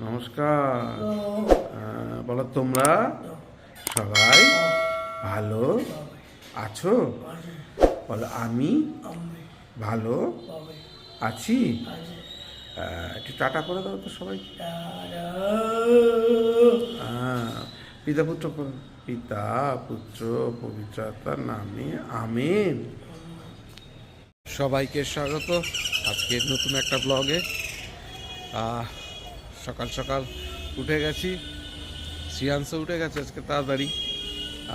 নমস্কার। বলো তোমরা সবাই ভালো আছো? বলো আমি ভালো আছি? আহ, একটু টাটা করে দাও তো সবাই পিতা পুত্র পিতা পুত্র পবিত্রতার নামে আমেন। সবাইকে স্বাগত। আজকের নতুন একটা ব্লগে সকাল সকাল উঠে গেছি। শ্রিয়াংশ উঠে গেছে আজকে তাড়াতাড়ি,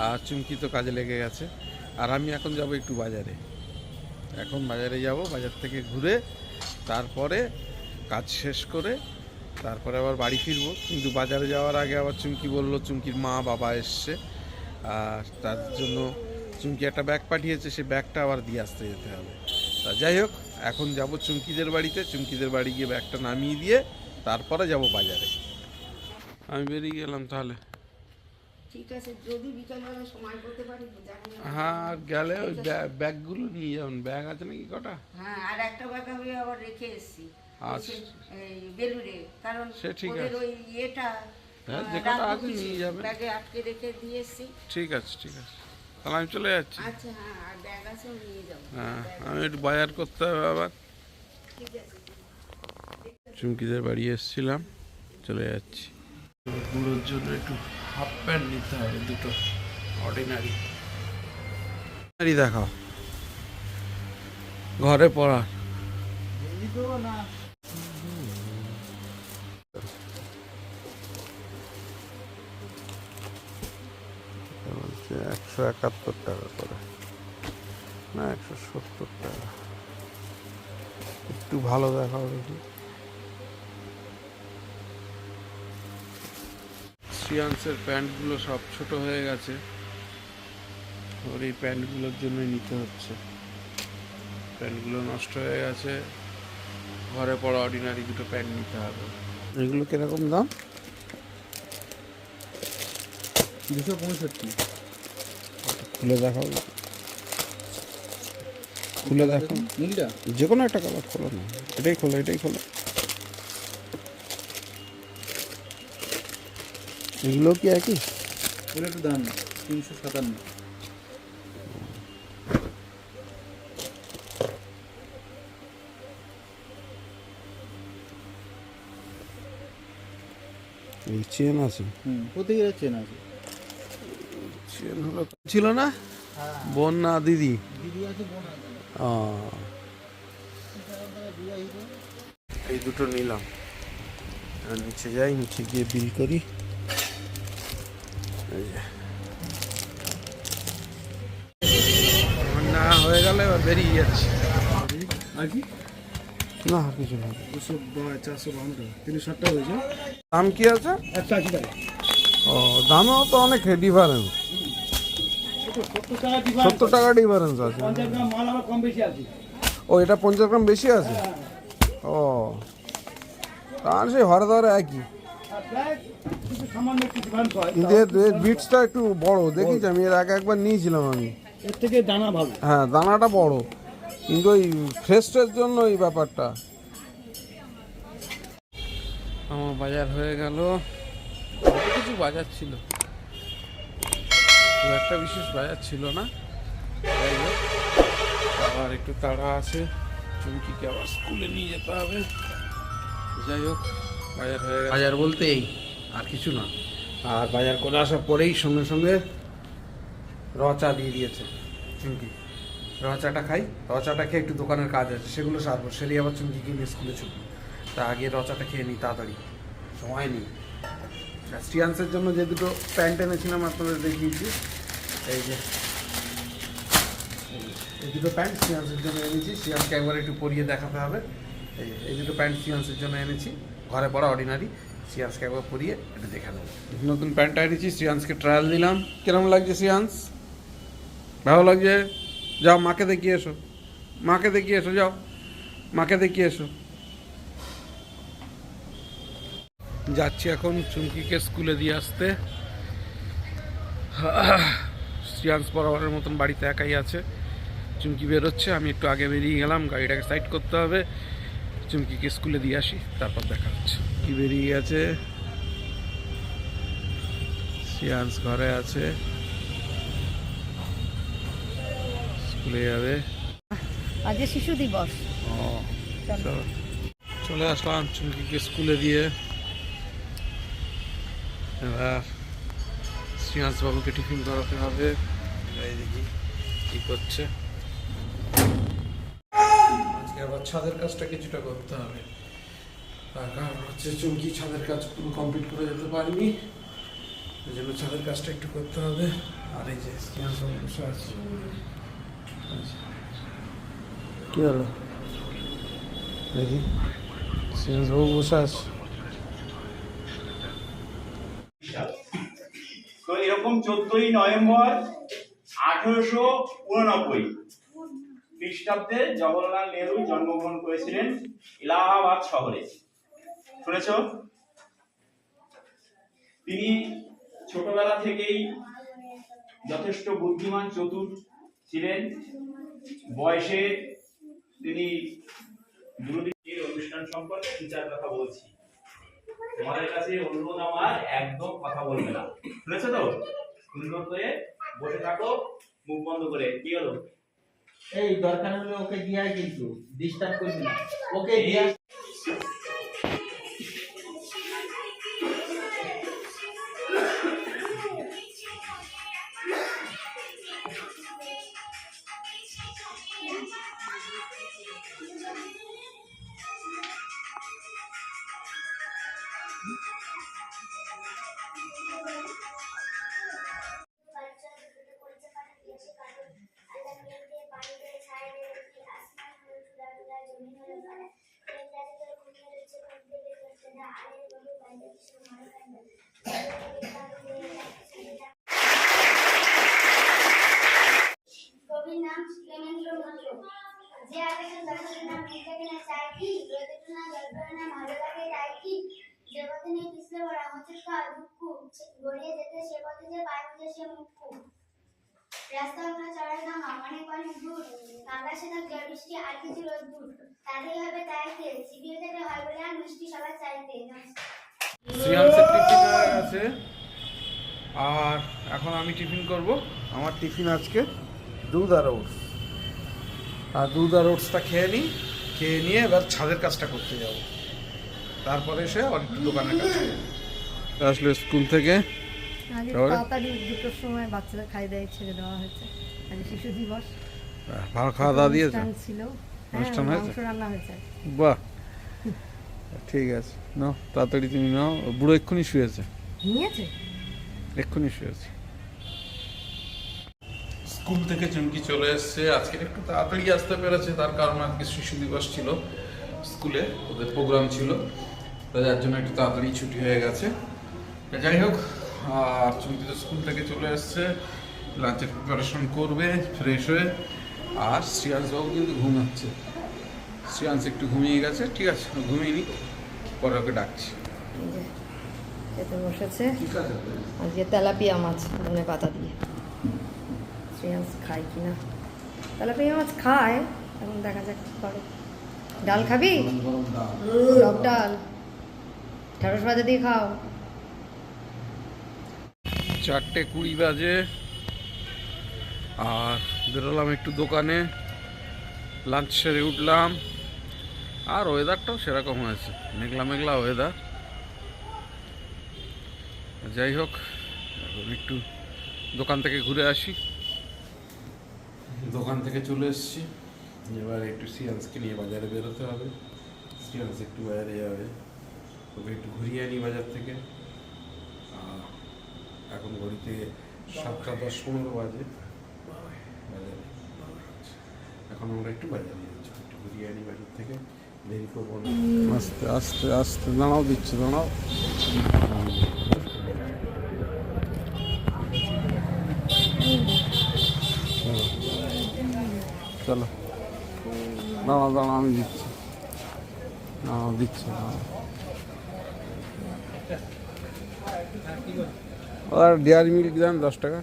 আর চুমকি তো কাজে লেগে গেছে। আর আমি এখন যাব একটু বাজারে। এখন বাজারে যাব, বাজার থেকে ঘুরে তারপরে কাজ শেষ করে তারপরে আবার বাড়ি ফিরবো। কিন্তু বাজারে যাওয়ার আগে আবার চুমকি বলল, চুমকির মা, বাবা এসছে। আর তার জন্য চুমকি একটা ব্যাগ পাঠিয়েছে, সে ব্যাগটা আবার দিয়ে আসতে যেতে হবে। তা যাই হোক এখন যাব চুমকিদের বাড়িতে চুমকিদের বাড়ি গিয়ে ব্যাগটা নামিয়ে দিয়ে তারপরে যাব বাজারে। আমি বেরিয়ে গেলাম তাহলে। ঠিক আছে যদি বিকালবেলা সময় করতে পারি হ্যাঁ আর গেলে ওই ব্যাগ- ব্যাগগুলো নিয়ে যাবেন ব্যাগ আছে নাকি কটা? হ্যাঁ আর একটা ব্যাগ আমি আবার রেখে এসেছি। আচ্ছা। কারণ সে ঠিক আছে। ওই ইয়েটা হ্যাঁ, আছে নিয়ে যাবেন। ব্যাগে আটকে রেখে দিয়ে এসেছি। ঠিক আছে ঠিক আছে। তাহলে আমি চলে যাচ্ছি। আচ্ছা হ্যাঁ আর ব্যাগ আছে নিয়ে যাব। হ্যাঁ আমি একটু বাজার করতে হবে আবার। ঠিক আছে। চুমকিদের বাড়ি এসেছিলাম চলে যাচ্ছি। বুড়োর জন্য একটু হাফ প্যান্ট নিতে হবে দুটো অর্ডিনারি অর্ডিনারি দেখাও। ঘরে পড়া। বলছে একশো একাত্তর টাকা করে। না একশো সত্তর টাকা। একটু ভালো দেখাও দেখি। শ্রিয়াংসের প্যান্টগুলো সব ছোট হয়ে গেছে। ওর এই প্যান্টগুলোর জন্যই নিতে হচ্ছে। প্যান্টগুলো নষ্ট হয়ে গেছে। ঘরে পড়া অর্ডিনারি দুটো প্যান্ট নিতে হবে। এগুলো কীরকম দাম? দুশো পঁয়ষট্টি। খুলে দেখাও। খুলে দেখো নীলটা যে কোনো একটা কালার খোলো না। এটাই খোলো এটাই খোলো। এগুলো কি একই? ওটা একটু দাম তিনশো সাতান্ন। এই চেন আছে। হুম প্রত্যেকের চেন আছে। ছিল না? বোন না দিদি? দিদি আছে বোন আছে। ও, এই দুটো নিলাম। আর নিচে যাই নিচে গিয়ে বিল করি। এই না হয়ে গেলে এবার বেরিয়ে যাচ্ছি। আর কি? না আর কিছু না। দুশো চারশো বান্ন তিনশো হয়েছে। দাম কি আছে? একশো আশি টাকা। ও দামেও তো অনেক ডিফারেন্স সত্তর টাকা ডিফারেন্স আছে। পঞ্চাশ গ্রাম মাল আবার কম বেশি আছে ও এটা পঞ্চাশ গ্রাম বেশি আছে? ও তার সেই হরে ধরে একই। হয় কিন্তু এর বিটসটা একটু বড়। দেখিস আমি এর আগে একবার নিয়েছিলাম আমি। এর থেকে দানা ভালো। হ্যাঁ দানাটা বড়। কিন্তু ওই ফ্রেস্টের জন্য এই ব্যাপারটা। আমার বাজার হয়ে গেল। কিছু বাজার ছিল? খুব একটা বিশেষ বাজার ছিল না। যাই হোক, আবার একটু তাড়া আছে। চুমকিকে আবার স্কুলে নিয়ে যেতে হবে। যাই হোক বাজার হয়ে গেল বাজার বলতে এই আর কিছু না। আর বাজার করে আসার পরেই সঙ্গে সঙ্গে র চা দিয়ে দিয়েছে চুমকি। র চাটা খাই র চাটা খেয়ে একটু দোকানের কাজ আছে সেগুলো সারবো। সেরে আবার চুমকিকে নিয়ে স্কুলে ছুটবো। তা আগে র চাটা খেয়ে নিই তাড়াতাড়ি। সময় নেই। স্টিয়ান্সের জন্য যে দুটো প্যান্ট এনেছিলাম আপনাদের দেখিয়েছি। এই যে এই দুটো প্যান্ট সিয়ান্সের জন্য এনেছি সিয়ান্সকে একবার একটু পরিয়ে দেখাতে হবে। এই যে, এই দুটো প্যান্ট সিয়ান্সের জন্য এনেছি ঘরে পড়া অর্ডিনারি সিয়ান্সকে একবার পরিয়ে এটা দেখে নেব। নতুন প্যান্টটা এনেছি সিয়ান্সকে ট্রায়াল দিলাম। কিরম লাগছে সিয়ান্স ভালো লাগছে? যাও মাকে দেখিয়ে এসো। মাকে দেখিয়ে এসো যাও। মাকে দেখিয়ে এসো। যাচ্ছি এখন চুমকিকে স্কুলে দিয়ে আসতে। বরাবরের মতন বাড়িতে একাই আছে। চুমকি বেরোচ্ছে আমি একটু আগে বেরিয়ে গেলাম গাড়িটাকে সাইড করতে হবে। চুমকিকে স্কুলে দিয়ে আসি তারপর দেখা হচ্ছে। কি বেরিয়ে গেছে? সিয়ান্স ঘরে আছে। স্কুলে যাবে। আজকে শিশু দিবস। ও চলে। আসলাম চুমকিকে স্কুলে দিয়ে। এবার শ্রীয়াংশ বাবুকে টিফিন করাতে হবে। দেখি কি করছে। আজকে আবার ছাদের কাজটা কিছুটা করতে হবে। তার কারণ হচ্ছে চুমকি ছাদের কাজ পুরো কমপ্লিট করে যেতে পারিনি। ওই জন্য ছাদের কাজটা একটু করতে হবে। আর এই যে শ্রীয়াংশ বাবু আছে। কি হলো? দেখি। শ্রীয়াংশ বসে আছে। তো এরকম চোদ্দই নভেম্বর আঠেরোশো উননব্বই খ্রিস্টাব্দে জওহরলাল নেহরু জন্মগ্রহণ করেছিলেন এলাহাবাদ শহরে। শুনেছ? তিনি ছোটবেলা থেকেই যথেষ্ট বুদ্ধিমান, চতুর ছিলেন। বয়সে তিনি দূরদৃষ্টির অনুষ্ঠান সম্পর্কে বিচার কথা বলছি। তোমাদের কাছে অনুরোধ আমার, একদম কথা বলবে না। শুনেছো তো? সুন্দর করে বসে থাকো। মুখ বন্ধ করে কি হলো? এই দরকার হলে ওকে দিয়ে কিন্তু ডিস্টার্ব করবি না। ওকে দিয়ে পথে দুঃখ গড়িয়ে যেতে সে পথে যে সে রাস্তা অনেক দূর আর কিছু হবে যেতে হয় বলে আর মিষ্টি সবার চাইতে। হয়ে আর এখন আমি টিফিন করব। আমার টিফিন আজকে দুধ আর ওটস। আর দুধ আর ওটসটা খেয়ে নিই, খেয়ে নিয়ে এবার ছাদের কাজটা করতে যাব। তারপরে একটু দোকানের কাছে। আসলে স্কুল থেকে আগে তাড়াতাড়ি দুটোর সময় বাচ্চাদের খাই দেয় ছেড়ে দেওয়া হয়েছে। আজ শিশু দিবস। ভালো খাওয়া দাওয়া দিয়েছে? ছিল। হ্যাঁ অনুষ্ঠান হয়েছে? মাংস রান্না হয়েছে। বাহ। ঠিক আছে নাও তাড়াতাড়ি তুমি নাও। বুড়ো এক্ষুনি শুয়েছে? নিয়েছে এক্ষুনি শুয়েছে। স্কুল থেকে চুমকি চলে এসেছে। আজকে একটু তাড়াতাড়ি আসতে পেরেছে তার কারণ আজকে শিশু দিবস ছিল স্কুলে ওদের প্রোগ্রাম ছিল। তো যার জন্য একটু তাড়াতাড়ি ছুটি হয়ে গেছে। যাই হোক আর চুমকি তো স্কুল থেকে চলে এসছে লাঞ্চের প্রিপারেশন করবে ফ্রেশ হয়ে। আর শ্রিয়াংশ বাবু কিন্তু ঘুমাচ্ছে শ্রিয়াংশ একটু ঘুমিয়ে গেছে ঠিক আছে ঘুমিয়ে নি পরে ওকে ডাকছি। খেতে বসেছে। আজকে তেলাপিয়া মাছ ধনে পাতা দিয়ে। শ্রেয়াংস খায় কি না? তেলাপিয়া মাছ খায় এখন দেখা যাক কি করে। ডাল খাবি? টক ডাল। ভাজা দিয়ে খাও। চারটে কুড়ি বাজে। আর বেরোলাম একটু দোকানে। লাঞ্চ সেরে উঠলাম। আর ওয়েদারটাও সেরকম হয়েছে। মেঘলা মেঘলা ওয়েদার যাই হোক এখন একটু দোকান থেকে ঘুরে আসি। দোকান থেকে চলে এসছি। এবার একটু সিয়ান্সকে নিয়ে বাজারে বেরোতে হবে। সিয়ান্স একটু বাইরে যাবে। ওকে একটু ঘুরিয়ে আনি বাজার থেকে। এখন ঘড়িতে সাতটা দশ পনেরো বাজে। বাজারে। এখন আমরা একটু বাজারে যাচ্ছি, একটু ঘুরিয়ে আনি বাজার থেকে। দেরি করব আস্তে আস্তে আস্তে, দাঁড়াও, দিচ্ছে, দাঁড়াও। চলো। দাঁড়াও দাঁড়াও, আমি দিচ্ছি। দাঁড়াও দিচ্ছি, দাঁড়াও। আর ডেয়ারি মিল্ক দেন দশ টাকা।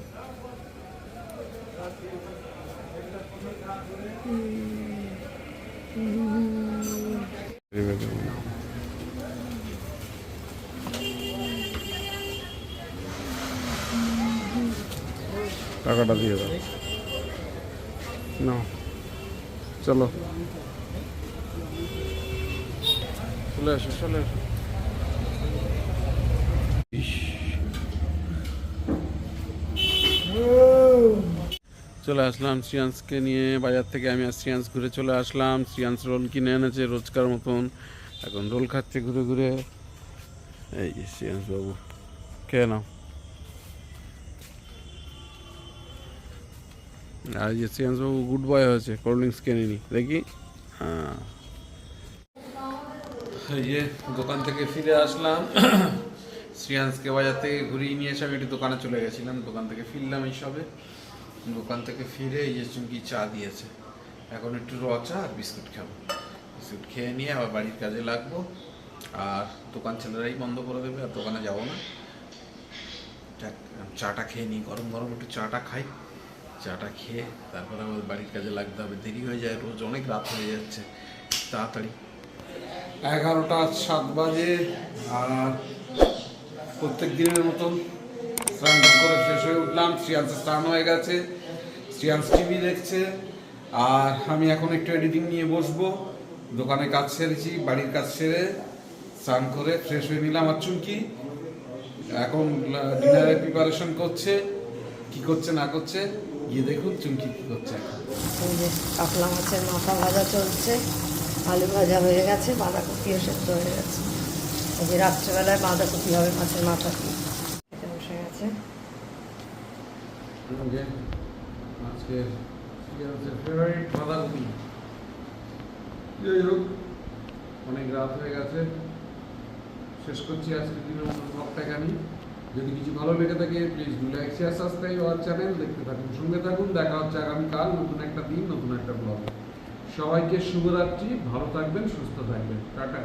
টাকাটা দিয়ে দাও। না চলো। চলে আসো চলে আসো চলে আসলাম শ্রিয়াংসকে নিয়ে। বাজার থেকে আমি আর শ্রিয়াংস ঘুরে চলে আসলাম। শ্রিয়াংস রোল কিনে এনেছে রোজকার মতন। এখন রোল খাচ্ছে ঘুরে ঘুরে। এই যে শ্রিয়াংস বাবু, খেয়ে নাও। আর যে শ্রিয়াংস বাবু গুড বয় হয়েছে, কোল্ড ড্রিঙ্কস কিনে নি দেখি। হ্যাঁ। এই যে দোকান থেকে ফিরে আসলাম। শ্রিয়াংসকে বাজার থেকে ঘুরিয়ে নিয়ে এসে আমি একটু দোকানে চলে গেছিলাম। দোকান থেকে ফিরলাম এই সবে। দোকান থেকে ফিরে এই যে চুমকি চা দিয়েছে। এখন একটু র চা আর বিস্কুট খাব। বিস্কুট খেয়ে নিয়ে আবার বাড়ির কাজে লাগবো। আর দোকান ছেলেরাই বন্ধ করে দেবে আর দোকানে যাব না। চাটা খেয়ে নিই। গরম গরম একটু চাটা খাই। চাটা খেয়ে তারপরে আবার বাড়ির কাজে লাগতে হবে। দেরি হয়ে যায় রোজ, অনেক রাত হয়ে যাচ্ছে। তাড়াতাড়ি। এগারোটা সাত বাজে আর প্রত্যেক দিনের মতন স্নান করে ফ্রেশ হয়ে উঠলাম, শ্রিয়াংশ স্নান হয়ে গেছে, শ্রিয়াংশ টিভি দেখছে, আর আমি এখন একটু এডিটিং নিয়ে বসবো, দোকানে কাজ সেরেছি, বাড়ির কাজ সেরে স্নান করে ফ্রেশ হয়ে নিলাম। আর চুমকি, এখন ডিনারের প্রিপারেশন করছে, কি করছে, না করছে, গিয়ে দেখুন চুমকি কি করছে কাতলা মাছের মাথা ভাজা চলছে, আলু ভাজা হয়ে গেছে বাঁধাকপিও সেদ্ধ হয়ে গেছে। যে রাত্রেবেলায় বাঁধাকপি হবে মাছের মাথা। দিয়ে হোক, অনেক রাত হয়ে গেছে। শেষ করছি আজকে দিনের মতো ব্লগটা এখানে যদি কিছু ভালো লেগে থাকে please do like share subscribe আমার চ্যানেল দেখতে থাকুন, সঙ্গে থাকুন। দেখা হচ্ছে আগামীকাল নতুন একটা দিন, নতুন একটা ব্লগ সবাইকে শুভরাত্রি। ভালো থাকবেন, সুস্থ থাকবেন। টাটা।